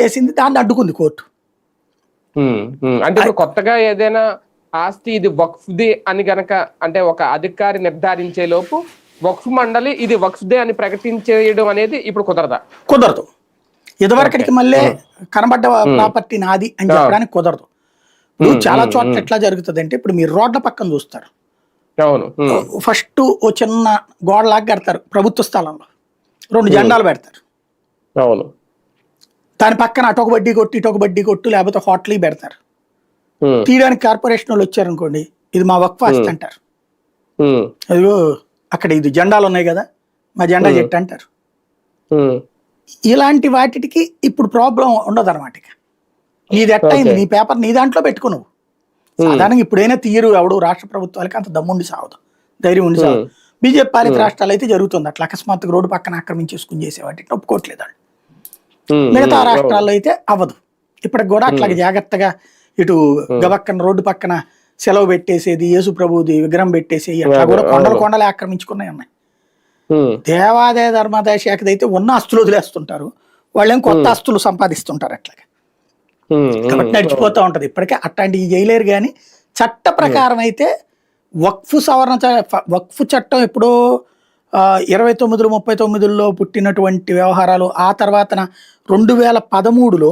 చేసింది దాన్ని అడ్డుకుంది కోర్టు. అంటే కొత్తగా ఏదైనా ఆస్తి ఇది వక్ఫ్ది అని గనక అంటే ఒక అధికారి నిర్ధారించే లోపు వక్ఫ్ మండలి ఇది వక్ఫ్దే అని ప్రకటించేయడం అనేది ఇప్పుడు కుదరదా? కుదరదు. ఇదివరకటికి మళ్ళీ కనబడ్డ ప్రాపర్టీ నాది అని చెప్పడానికి కుదరదు. ఇప్పుడు చాలా చోట్ల ఎట్లా జరుగుతుంది అంటే ఇప్పుడు మీరు రోడ్ల పక్కన చూస్తారు. ఫస్ట్ ఓ చిన్న గోడలాగా కడతారు ప్రభుత్వ స్థలంలో. రెండు జెండాలు పెడతారు. అవును. దాని పక్కన అటొక బడ్డీ కొట్టు ఇటొక బడ్డీ కొట్టు లేకపోతే హోటల్ పెడతారు. తీయడానికి కార్పొరేషన్ వాళ్ళు వచ్చారనుకోండి ఇది మా వక్ఫ్ ఆస్తి అంటారు. అదిగో అక్కడ ఇది జెండాలు ఉన్నాయి కదా మా జెండా చెట్టు అంటారు. ఇలాంటి వాటికి ఇప్పుడు ప్రాబ్లం ఉండదు అనమాట ఇక. నీది ఎట్టయింది నీ పేపర్ నీ దాంట్లో పెట్టుకో నువ్వు. సాధారణంగా ఇప్పుడైనా తీయరు ఎవడు రాష్ట్ర ప్రభుత్వాలకి అంత దమ్ముండి సావదు ధైర్యం ఉండి సావదు. బీజేపీ పాలిత రాష్ట్రాలు అయితే జరుగుతుంది అట్లా అకస్మాత్తుగా రోడ్డు పక్కన ఆక్రమించేసుకుని చేసే వాటిని ఒప్పుకోవట్లేదు వాళ్ళు. మిగతా రాష్ట్రాల్లో అయితే అవ్వదు. ఇప్పటికి కూడా అట్లా జాగ్రత్తగా ఇటు గబక్కన రోడ్డు పక్కన సెలవు పెట్టేసేది యేసు ప్రభుది విగ్రహం పెట్టేసి అట్లా కూడా కొండలు కొండలు ఆక్రమించుకున్నాయి ఉన్నాయి దేవాదాయ ధర్మాదాయ శాఖది అయితే ఉన్న ఆస్తులు వదిలేస్తుంటారు. వాళ్ళేం కొత్త ఆస్తులు సంపాదిస్తుంటారు అట్లాగా. కాబట్టి నడిచిపోతూ ఉంటది. ఇప్పటికే అట్లాంటివి చేయలేరు కానీ చట్ట ప్రకారం అయితే వక్ఫ్ సవరణ వక్ఫ్ చట్టం ఎప్పుడో ఇరవై తొమ్మిదిలో ముప్పై తొమ్మిదిలో పుట్టినటువంటి వ్యవహారాలు ఆ తర్వాతన రెండు వేల పదమూడులో